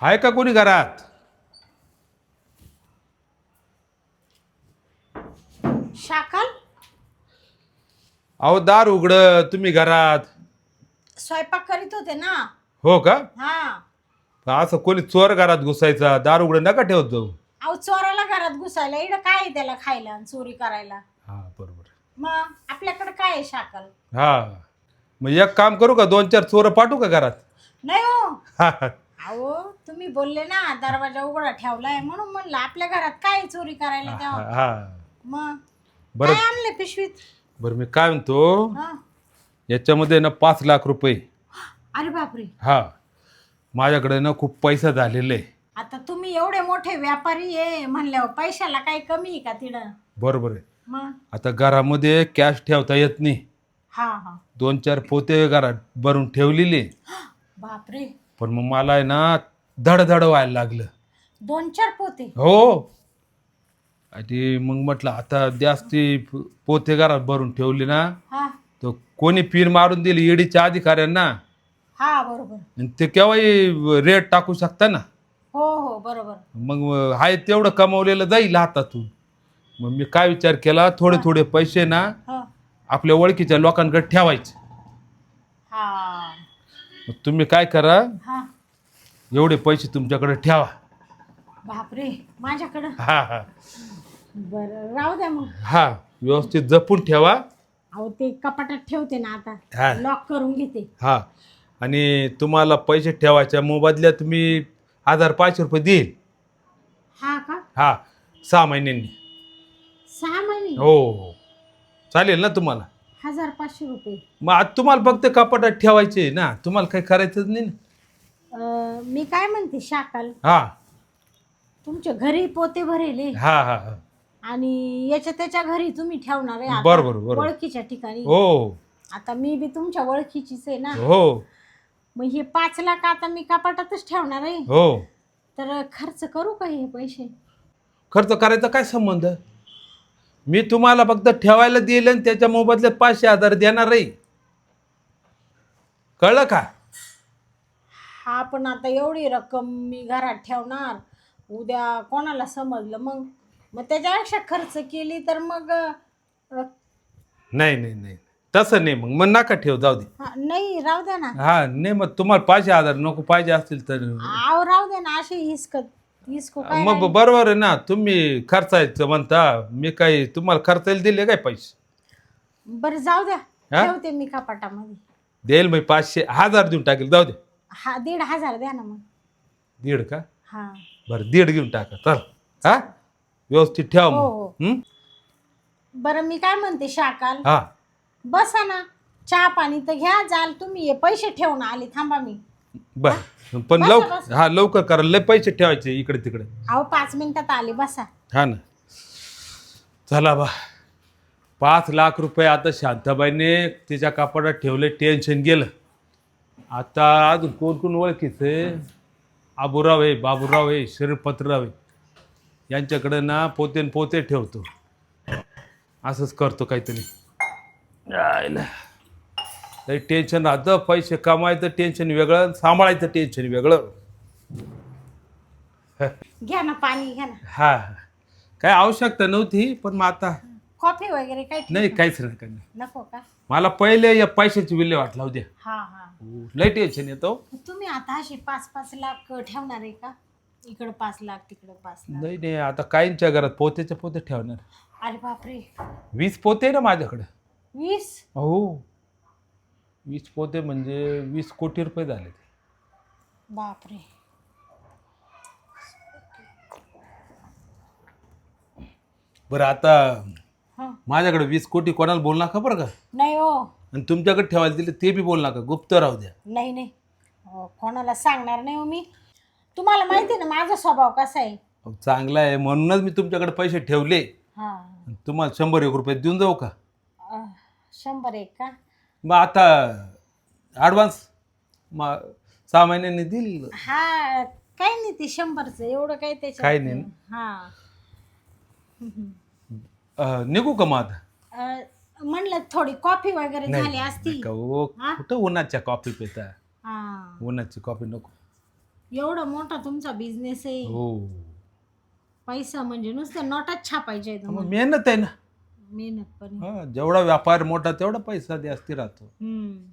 आहे का कोणी घरात? शाकाल? अहो दार उघड तुम्ही घरात. स्वयंपाक करीत होते ना? हो का? हा. असं कोणी चोर घरात घुसायचा दार उघड नका ठेवत जाऊ. अहो चोराला घरात घुसायला इकडं काय आहे त्याला खायला आणि चोरी करायला? हा बरोबर मग आपल्याकडे काय आहे शाकाल? हा. मग एक काम करू का दोन चार चोर पाठवू का घरात? नाही हो. हा, हा. अहो तुम्ही बोलले ना दरवाजा उघडा ठेवलाय म्हणून म्हणलं आपल्या घरात काय चोरी करायला तेव्हा? हा. मग बरं. काय आणले पिशवीत? बरं मी काय म्हणतो हा. याच्यामध्ये ना पाच लाख रुपये. अरे बापरे. हा. माझ्याकडे ना खूप पैसा झालेला. आहे आता तुम्ही एवढे मोठे व्यापारी आहे म्हणल्यावर पैशाला काही कमी आहे का तिथं बरोबर आहे. मग? आता घरामध्ये कॅश ठेवता येत नाही. हा हा. दोन चार पोते घरात भरून ठेवलेले. बापरे. पण मग मला आहे ना धडधड व्हायला लागलं. दोन चार पोते. हो. आणि मग म्हटलं आता जास्ती पोते घरात भरून ठेवली ना हा. तर कोणी पिन मारून दिली ईडीच्या अधिकाऱ्यांना? हा बरोबर. आणि ते केव्हाही रेट टाकू शकता ना? हो हो बरोबर. मग आहे तेवढं कमावलेलं जाईल हातातून. मग मी काय विचार केला थोडे थोडे पैसे ना हा. आपल्या ओळखीच्या लोकांकडे ठेवायचे. हा. मग तुम्ही काय करा? हा. एवढे पैसे तुमच्याकडे ठेवा. बापरे माझ्याकडं? हा हा. बरं राहू द्या मग. हा व्यवस्थित जपून ठेवा. अहो ते कपाटात ठेवते ना हा. आता लॉक करून घेते. हा. आणि तुम्हाला पैसे ठेवायच्या मोबदल्यात मी हजार पाचशे रुपये देईल हा का? हा सहा महिन्यांनी. सहा महिने? हो हो. चालेल ना तुम्हाला? हजार पाचशे रुपये. मग आता तुम्हाला फक्त कपाटात ठेवायचे ना तुम्हाला काही करायचंच नाही ना? अं, मी काय म्हणते शाकाल. हा. तुमच्या घरी पोते भरेले. हा हा हा. आणि याच्या त्याच्या घरी तुम्ही ठेवणार आहे आता. बरोबर, बरोबर. ओळखीच्या ठिकाणी. हो. आता मी बी तुमच्या ओळखीचीच आहे ना. हो. मग हे पाच लाख आता मी कपाटातच ठेवणार आहे. हो. तर खर्च करू का हे पैसे? खर्च करायचा काय संबंध? मी तुम्हाला फक्त ठेवायला दिले आणि त्याच्या मोबदल्यात पाचशे हजार देणार आहे. कळलं का? हा पण आता एवढी रक्कम मी घरात ठेवणार. उद्या कोणाला समजलं मग? मग त्याच्यापेक्षा खर्च केली तर मग अं, नाही नाही नाही. तसं नाही मग. मग नका ठेव जाऊ दे. हा, नाही राहू द्या ना. हा नाही मग तुम्हाला पाचशे हजार नको पाहिजे असतील तर. आव राहू द्या ना असे हिसकत. काय मग बरोबर आहे ना तुम्ही खर्चायचं म्हणता मी काही तुम्हाला खर्चायला दिले काय पैसे? बरं जाऊ द्या. हा? ठेवते मी कपाटामध्ये. देईल मग पाचशे हजार देऊन टाकेल जाऊ दे. हा दीड हजार द्या ना मग. दीड का? हा. बरं दीड घेऊन टाका चल. हा? व्यवस्थित ठेवा हो, मग. हं? बरं मी काय म्हणते शाकाल? हा. बसा ना. चहा पाणी तर घ्या जाल तुम्ही. हे पैसे ठेवून आले थांबा मी. बर. पण बसा, लवकर बसा. हा लवकर करा. लय पैसे ठेवायचे इकडे तिकडे. अहो पाच मिनिटात आले बसा. हा ना. चला बा. पाच लाख रुपये आता शांताबाईने तिच्या कापडात ठेवले टेन्शन गेलं. आता अजून कोण कोण ओळखीचे? आबूराव आहे बाबूराव आहे शरीरपत्रराव आहे. यांच्याकडे ना पोते न पोते ठेवतो. असंच करतो काहीतरी. यायला. लई टेन्शन राहतं. पैसे कमायचं टेन्शन वेगळं सांभाळायचं टेन्शन वेगळं. घ्या ना पाणी घ्या ना. हा. काय आवश्यकता नव्हती पण मग आता कॉफी वगैरे काही नाही काहीच नाही काही नाही. नको का? मला पहिले या पैशाची विल्हेवाट लावू द्या. हा हा. लय टेन्शन येतो. तुम्ही आता असे पाच पाच लाख ठेवणार आहे का? इकडं पाच लाख तिकडं पाच लाख. नाही नाही आता काहींच्या घरात पोत्याच्या पोते ठेवणार. अरे बापरे. वीस पोते आहे ना माझ्याकडे. वीस? हो वीस पोते म्हणजे वीस कोटी रुपये झाले ते. बापरे. बरं आता हा. माझ्याकडे वीस कोटी कोणाला बोल नका बरं का? नाही हो. आणि तुमच्याकडे ठेवायला दिले ते बी बोल नका गुप्त राहू द्या. नाही नाही. कोणाला सांगणार नाही हो मी. तुम्हाला माहिती आहे ना माझा स्वभाव कसा आहे? अहो, चांगला आहे म्हणूनच मी तुमच्याकडे पैसे ठेवले. हा. आणि तुम्हाला शंभर एक रुपये देऊन जाऊ का? शंभर एक का? मग आता ॲडव्हान्स मग सहा महिन्यांनी देईल हा काही नाही ते शंभरचं एवढं काही त्याच्यात काही नाही हा. अं, निघू का मग आता? अं, म्हणलं थोडी कॉफी वगैरे झाली असती. नका हा? कुठं उन्हाच्या कॉफी पिता? हा. उन्हाची कॉफी नको. एवढा मोठा तुमचा बिझनेस आहे. हो. पैसा म्हणजे नुसतं नोटात छापायचे मग मेहनत आहे ना? मेहनत पण आहे. हा, जेवढा व्यापार मोठा तेवढा पैसा जास्ती राहतो. हम्म.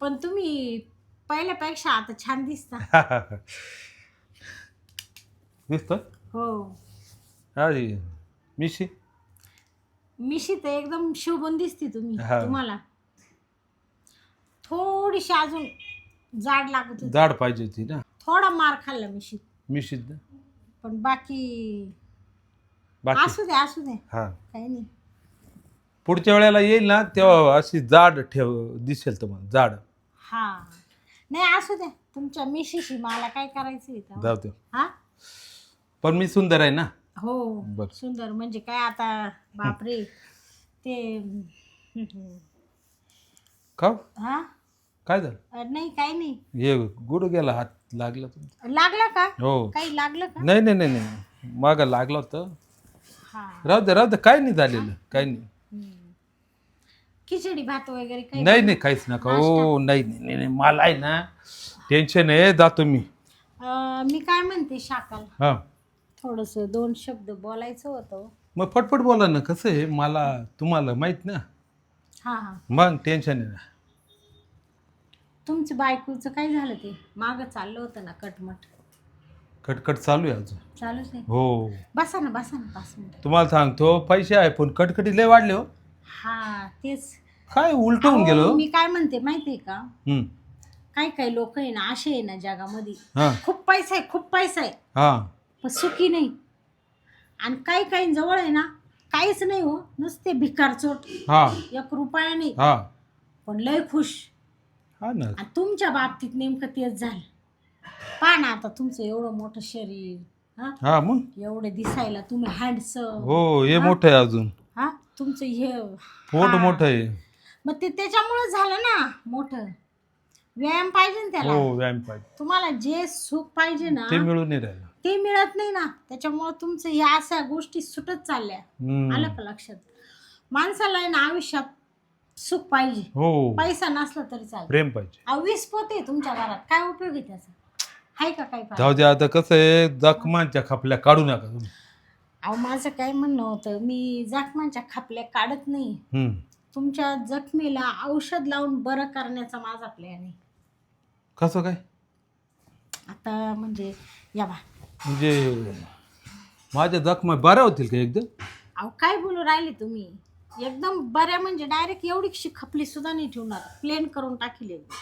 पण तुम्ही पहिल्यापेक्षा आता छान दिसता. दिसतो हो. अरे मिशी? मिशी तर एकदम शोभून दिसते तुम्ही हा. तुम्हाला. थोडीशी अजून जाड लागत होती. जाड पाहिजे होती ना? थोडा मार खाल्ला मिशी. मिशी पण बाकी बाकी. असू दे असू दे. हा. काही नाही. पुढच्या वेळेला येईल ना तेव्हा अशी जाड ठेव दिसेल तुम्हाला जाड. हा. नाही असू दे तुमच्या मिशीशी मला काय करायचं इथं जाऊ दे. हा? पण मी सुंदर आहे ना? हो बरं. सुंदर. म्हणजे काय आता बापरे. ते. का हा? काय झालं? अ, नाही काही नाही. हे गुड गेला हात लागला तुमचा. लागलं का? हो. काही लागलं का? नाही नाही नाही नाही. मागं लागलं होतं. हा. राहू दे राहू दे. काय नाही झालेलं काही नाही. खिचडी भात वगैरे काही नाही नाही काहीच नका. हो नाही नाही नाही, नाही. मला आहे ना टेन्शन आहे. जातो मी. अ, मी काय म्हणते शाकाल? हां. थोडस दोन शब्द बोलायचं होतं. मग फटफट बोला ना कसं आहे? मला तुम्हाला माहीत ना? हा हा. मग टेन्शन आहे ना. तुमचं बायकोचं काय झालं ते? मागं चाललं होतं ना कटमट. कटकट चालू आहे अजून. चालूच आहे. हो. बसा ना बसा ना पाच मिनिट तुम्हाला सांगतो पैसे आहे पण कटकटी लय वाढले हो. हा तेच. काय उलट होऊन गेलो? अहो, मी काय म्हणते माहितीये का? हम्म. काही काही लोक आहे ना असे आहे ना जगामध्ये. हां. खूप पैसा आहे खूप पैसा आहे. हां. पण सुखी नाही. आणि काही काही जवळ आहे ना काहीच नाही हो. नुसते भिकार चोट. हां. एक रुपया नाही. हां. पण लय खुश. हा ना. आणि तुमच्या बाबतीत नेमकं तेच झालं. पहा ना आता तुमचं एवढं मोठं शरीर हा? हा मग? एवढे दिसायला तुम्ही हँडसम हो हे मोठं आहे अजून. हा? तुमचं हे पोट हा. मोठं आहे. मग ते त्याच्यामुळे झालं ना मोठं. व्यायाम पाहिजे ना त्याला. हो व्यायाम पाहिजे. तुम्हाला जे सुख पाहिजे ना ते मिळून नाही राहिलं. ते मिळत नाही ना. त्याच्यामुळे तुमचं ह्या अशा गोष्टी सुटत चालल्या. हम्म. आलं का लक्षात? माणसाला आहे ना आयुष्यात सुख पाहिजे. हो. पैसा नसला तरी चालेल. प्रेम पाहिजे. अहो, वीस पोते आहे तुमच्या घरात. काय उपयोग आहे त्याचा? आहे का? जाऊ दे आता कसं आहे जखमांच्या खपल्या काढू नका तुम्ही. अहो माझं काय म्हणणं होतं मी जखमांच्या खापल्या काढत नाही. हम्म. तुमच्या जखमेला औषध लावून बरं करण्याचा माझा प्लॅन आहे. कसं काय? आता म्हणजे या बा. म्हणजे माझ्या जखमा बऱ्या होतील का एकदम? अहो काय बोलू राहिले तुम्ही? एकदम बऱ्या म्हणजे डायरेक्ट एवढी खपली सुद्धा नाही ठेवणार. प्लेन करून टाकील एकदम.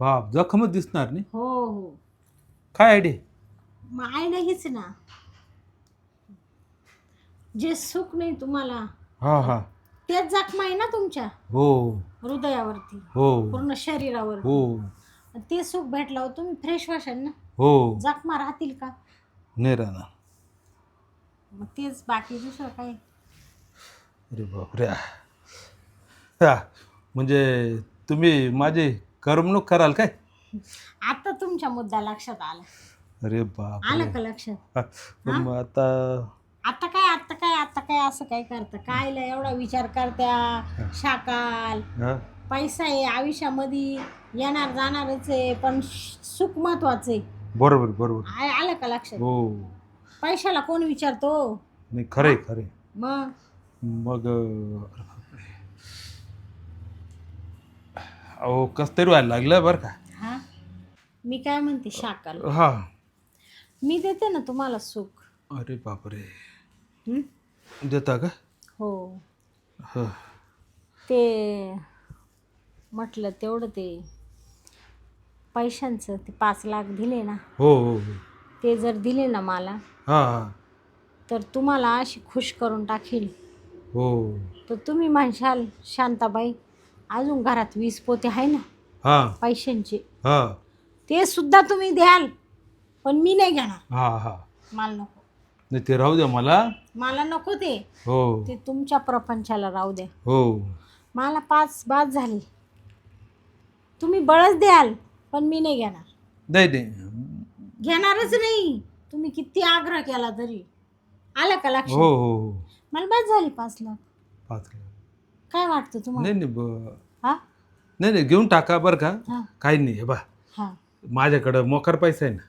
बाप जखमच दिसणार नाही. हो हो. काय आयडिया मग आयडिया हीच ना. जे सुख नाही तुम्हाला हा हा. तेच जखमा आहे ना तुमच्या? हो. हृदयावरती हो. पूर्ण शरीरावर. हो. ते सुख भेटल्यावर तुम्ही फ्रेश व्हाल ना? हो. जखमा राहतील का? नाही राहणार. मग तेच बाकी दुसरं काय? अरे बापरे. हा म्हणजे तुम्ही माझी करमणूक कराल काय? आता तुमच्या मुद्दा लक्षात आला. अरे बाप आलं का लक्षात? पण मग आता आता काय आता काय आता काय असं काय करता? कायला एवढा विचार करत्या? शाकाल. हा? पैसा आहे आयुष्यामध्ये येणार जाणारच आहे पण सुख महत्वाचं आहे. बरोबर बरोबर. आ- आलं का लक्षात? हो. पैशाला कोण विचारतो? नाही खरंय खरे मग? मग अं. अहो कस तरी व्हायला लागलं बरं का? मी काय म्हणते शाकाल. हा. मी देते ना तुम्हाला सुख. अरे बापरे. हं? देता का? हो. ह. ते म्हटलं तेवढं ते पैशांचं ते पाच लाख दिले ना. हो हो हो. ते जर दिले ना मला हा हा. तर तुम्हाला अशी खुश करून टाकील. हो. तर तुम्ही म्हणशाल शांताबाई अजून घरात वीस पोते आहे ना? हा. पैशांचे. हा. ते सुद्धा तुम्ही द्याल पण मी नाही घेणार. हा हा. मला नको. नाही ते राहू द्या मला. मला नको ते. हो. ते तुमच्या प्रपंचाला राहू द्या. हो. मला पाच बाद झाली. तुम्ही बळच द्याल पण मी नाही घेणार. नाही नाही. घेणारच नाही. तुम्ही किती आग्रह केला तरी. आलं का हो लक्षात? हो हो मला बाद झाली पाच लाख. पाच लाख. काय वाटतं तुम्हाला? नाही नाही ब- हा? नाही नाही घेऊन टाका बरं का. हा. काही नाही हे बा हा. माझ्याकडं मोकार पैसा आहे ना.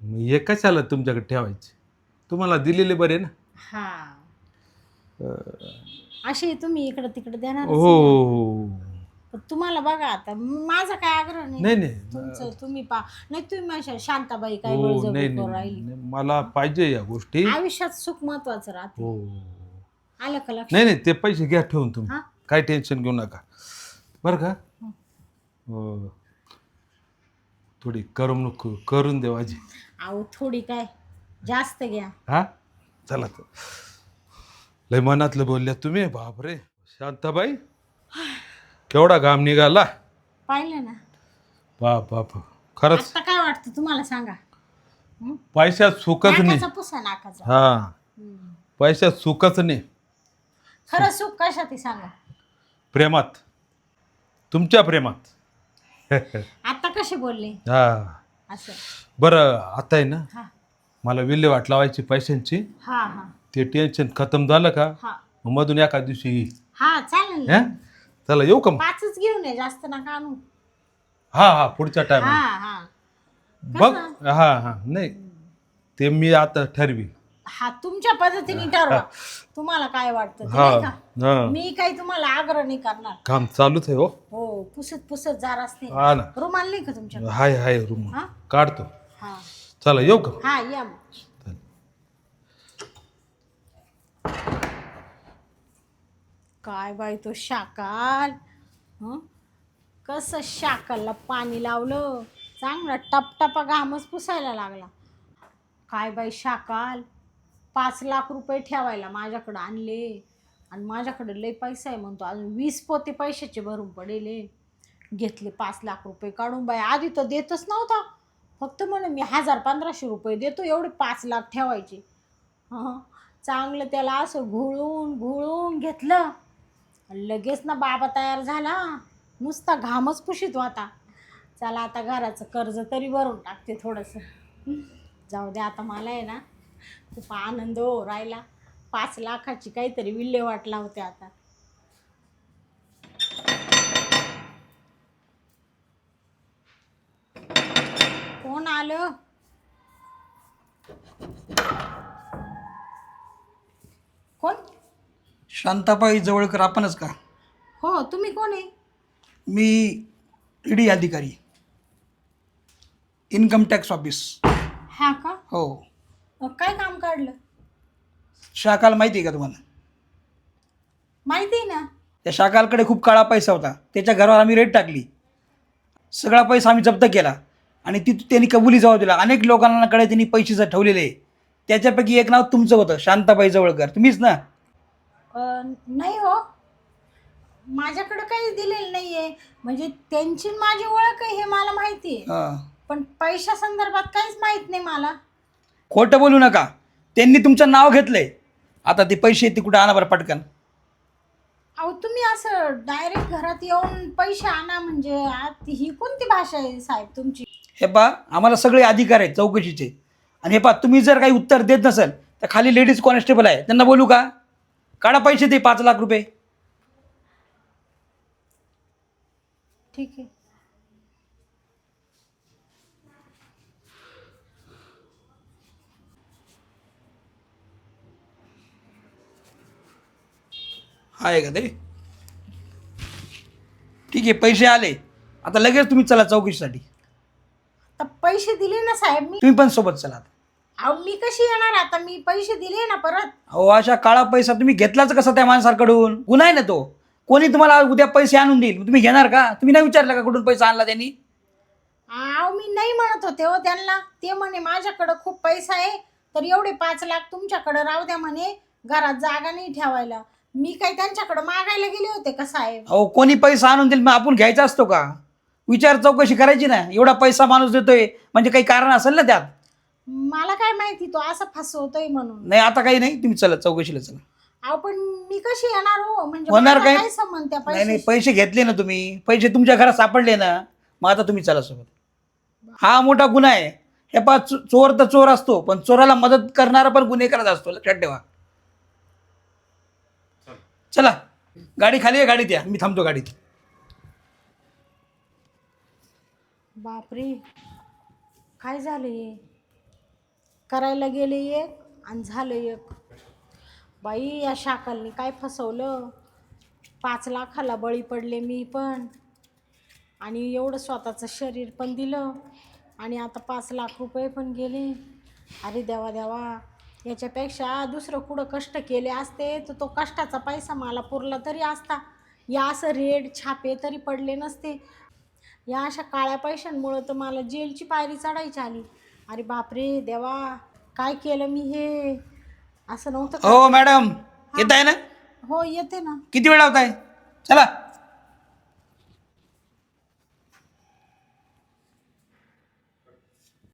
मग हे कशाला तुमच्याकडे ठेवायचे? तुम्हाला दिलेले बरे ना. हा. असे तुम्ही इकडं तिकडे देणार हो पण तुम्हाला बघा आता माझा काय आग्रह नाही. नाही नाही. तुमचं तुम्ही पा नाही तुम्ही माझ्या शांताबाई काय हो बळजबरी नाही नाही राहिली. नाही, मला पाहिजे या गोष्टी. आयुष्यात सुख महत्वाचं राहते. हो. आलं का लक्ष नाही नाही. ते पैसे घ्या ठेवून तुम्ही. हा? काय टेन्शन घेऊ नका. बरं का? हो. थोडी करमणूक करून दे माझी अहो थोडी काय? जास्त घ्या. हा? चला तर. लय मनातलं बोलल्या तुम्ही बापरे. शांताबाई केवढा घाम निघाला? पाहिलं ना. बाप बाप. खरंच आता काय वाटतं तुम्हाला सांगा? पैशात सुखच नाही. नाकाचा पुसा नाकाचा. हा. पैशात सुखच नाही. खरं सुख कशात आहे सांगा? प्रेमात. तुमच्या प्रेमात. कसे बोलले? हा. असं. बरं आता आहे ना? हा. मला विल्हेवाट लावायची पैशांची. हा हा. ते टेन्शन खतम झालं का? हा. मग मधून एका दिवशी येईल. हा चालेल ना. हा? चला येऊ का मग? पाचच घेऊन ये जास्त नका आणू. हा हा पुढच्या टाइम हा हा. बघ हा हा. नाही ते मी आता ठरवी. हा तुमच्या पद्धतीने ठरवा. तुम्हाला काय वाटतं ते नाही का? हा. मी काही तुम्हाला आग्रह नाही करणार. काम चालूच आहे हो. हो पुसत पुसत जार असते हा ना. रुमाल नाही का तुमच्या? हाय हाय रूम हा? काढतो. हा. चला येऊ का? हा या मग. काय बाई तो शाकाल हं? कसं शाकालला पाणी लावलं? चांगला टपटपा घामच पुसायला लागला. काय बाई शाकाल पाच लाख रुपये ठेवायला माझ्याकडं आणले. आणि माझ्याकडे लय पैसा आहे म्हणतो. अजून वीस पोते पैशाचे भरून पडेले घेतले पाच लाख रुपये काढून बाई. आधी तर देतच नव्हता. फक्त म्हणे मी हजार पंधराशे रुपये देतो एवढे पाच लाख ठेवायचे. हां चांगलं त्याला असं घुळून घुळून घेतलं. लगेच ना बाबा तयार झाला. नुसता घामच पुशीत होता. चला आता घराचं कर्ज तरी भरून टाकते थोडंसं. जाऊ दे आता मला आहे ना खूप आनंद हो राहिला. पाच लाखाची काहीतरी विल्हेवाट लावते आता. कोण आलं? कोण? शांताबाई जवळकर आपणच का? हो तुम्ही कोण आहे? मी ईडी अधिकारी. इन्कम टॅक्स ऑफिस हा का? हो. अ, काय काम काढलं? शाकाल माहिती आहे का तुम्हाला? माहिती आहे ना. त्या शाकालकडे खूप काळा पैसा होता. त्याच्या घरावर आम्ही रेट टाकली. सगळा पैसा आम्ही जप्त केला. आणि ती त्यांनी कबुली जबाब दिला. अनेक लोकांकडे त्यांनी पैसे ठेवलेले आहे. त्याच्यापैकी एक नाव तुमचं होतं शांताबाई जवळकर. तुम्हीच ना? अ, नाही हो. माझ्याकडे काही दिलेलं नाही आहे म्हणजे त्यांची आणि माझी ओळख आहे हे मला माहिती आहे. हां. पण पैशा संदर्भात काहीच माहीत नाही मला. खोटं बोलू नका. त्यांनी तुमचं नाव घेतलंय. आता ते पैसे ते कुठं आणा बरं पटकन. अहो तुम्ही असं डायरेक्ट घरात येऊन पैसे आणा म्हणजे आत- ही कोणती भाषा आहे साहेब तुमची? हे पा आम्हाला सगळे अधिकार आहेत चौकशीचे. आणि हे पा तुम्ही जर काही उत्तर देत नसाल तर खाली लेडीज कॉन्स्टेबल आहे. त्यांना बोलू का? काढा पैसे दे पाच लाख रुपये. ठीक आहे. आहे का ते? ठीक आहे पैसे आले. आता लगेच तुम्ही चला चौकशीसाठी. तर पैसे दिले ना साहेब मी तुम्ही पण सोबत चला अहो मी कशी येणार आता? मी पैसे दिले ना परत. अहो अशा काळा पैसा तुम्ही घेतलाच कसा त्या माणसाकडून? गुन्हा आहे ना तो. कोणी तुम्हाला उद्या पैसे आणून देईल? तुम्ही घेणार का? तुम्ही नाही विचारलं का कुठून पैसा आणला त्यांनी? अहो मी नाही म्हणत होते हो त्यांना. ते म्हणे माझ्याकडं खूप पैसा आहे तर एवढे पाच लाख तुमच्याकडं राहू द्या म्हणे घरात जागा नाही ठेवायला. मी काही त्यांच्याकडं मागायला गेले होते का साहेब? अहो कोणी पैसा आणून देईल मग आपण घ्यायचा असतो का? विचार चौकशी करायची ना. एवढा पैसा माणूस देतोय म्हणजे काही कारण असेल ना त्यात? मला काय माहिती तो असं फसवतोय म्हणून. नाही आता काही नाही. तुम्ही चला चौकशीला चला. अहो पण मी कशी येणार हो? म्हणजे होणार काय? काय संबंध त्या नाही नाही पैसे पैसे घेतले ना तुम्ही. पैसे तुमच्या घरात सापडले ना मग आता तुम्ही चला सोबत. हा मोठा गुन्हा आहे. हे पा चोर तर चोर असतो पण चोराला मदत करणारा पण गुन्हेगारच असतो. लक्षात ठेवा. चला गाडी खाली आहे गाडीत या. मी थांबतो गाडीत. बापरे. काय झाले करायला गेले एक आणि झालं एक. बाई या शाकालनी काय फसवलं? पाच लाखाला बळी पडले मी पण. आणि एवढं स्वतःचं शरीर पण दिलं. आणि आता पाच लाख रुपये पण गेले. अरे देवा देवा. याच्यापेक्षा दुसरं कुठं कष्ट केले असते तर तो कष्टाचा पैसा मला पुरला तरी असता. या असं रेड छापे तरी पडले नसते. या अशा काळ्या पैशांमुळं तर मला जेलची पायरी चढायची आली. अरे बापरे देवा काय केलं मी हे? असं नव्हतं? हो मॅडम येत आहे ना हो येते ना. किती वेळ लावताय? चला.